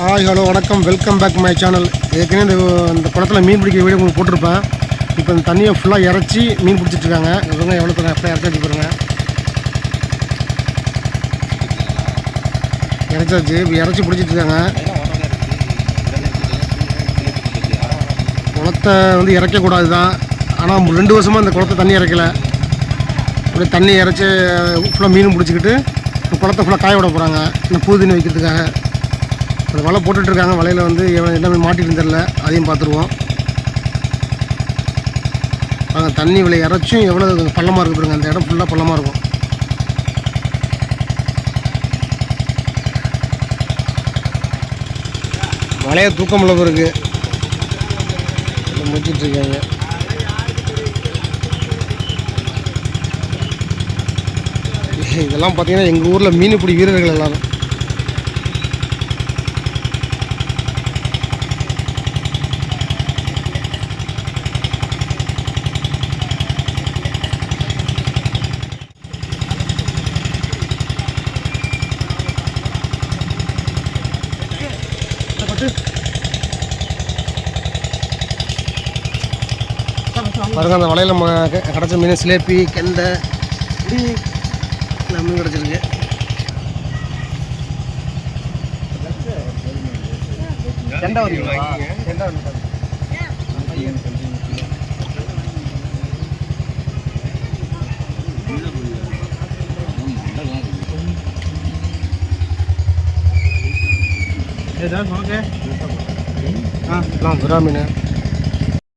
Hi hello வணக்கம். Welcome back my channel ஏற்கனவே இந்த இந்த குளத்தில் மீன் பிடிக்கிற வீடியோ உங்களுக்கு போட்டிருப்பேன். இப்போ இந்த தண்ணியை ஃபுல்லாக இறச்சி மீன் பிடிச்சிட்ருக்காங்க இவங்க எவ்வளோ தூரம் அப்படியே இறச்சி பாருங்க இறச்சாச்சு இப்போ இறச்சி பிடிச்சிட்டு இருக்காங்க. குளத்தை வந்து இறக்கக்கூடாது தான் ஆனால் ரெண்டு வருஷமாக இந்த குளத்தை தண்ணி இறக்கலை. அப்படியே தண்ணி இறச்சி ஃபுல்லாக மீன் பிடிச்சிக்கிட்டு குளத்தை ஃபுல்லாக காய விட போகிறாங்க இந்த புது தண்ணி வைக்கிறதுக்காக. அந்த வலை போட்டுட்டு இருக்காங்க வலையில் வந்து எவன் என்ன மாட்டிட்டு தெரில அதையும் பார்த்துருவோம். அங்கே தண்ணி விலை இறச்சும் எவ்வளோ பள்ளமாக இருக்கு பாருங்க. அந்த இடம் ஃபுல்லாக பள்ளமாக இருக்கும். மலையை தூக்கம் உள்ள இருக்கு. முடிச்சிட்டு இருக்காங்க இதெல்லாம் பார்த்தீங்கன்னா எங்கள் ஊரில் மீன் பிடி வீரர்கள் எல்லாரும். பாருங்க. அந்த வலையில் நம்ம கிடச்ச மீன் சிலேப்பி கெண்டை இப்படி எல்லா மீன் கிடச்சிருக்கு. கெண்டை வருவீங்களா கெண்டை வந்து ஆ விரா மீன்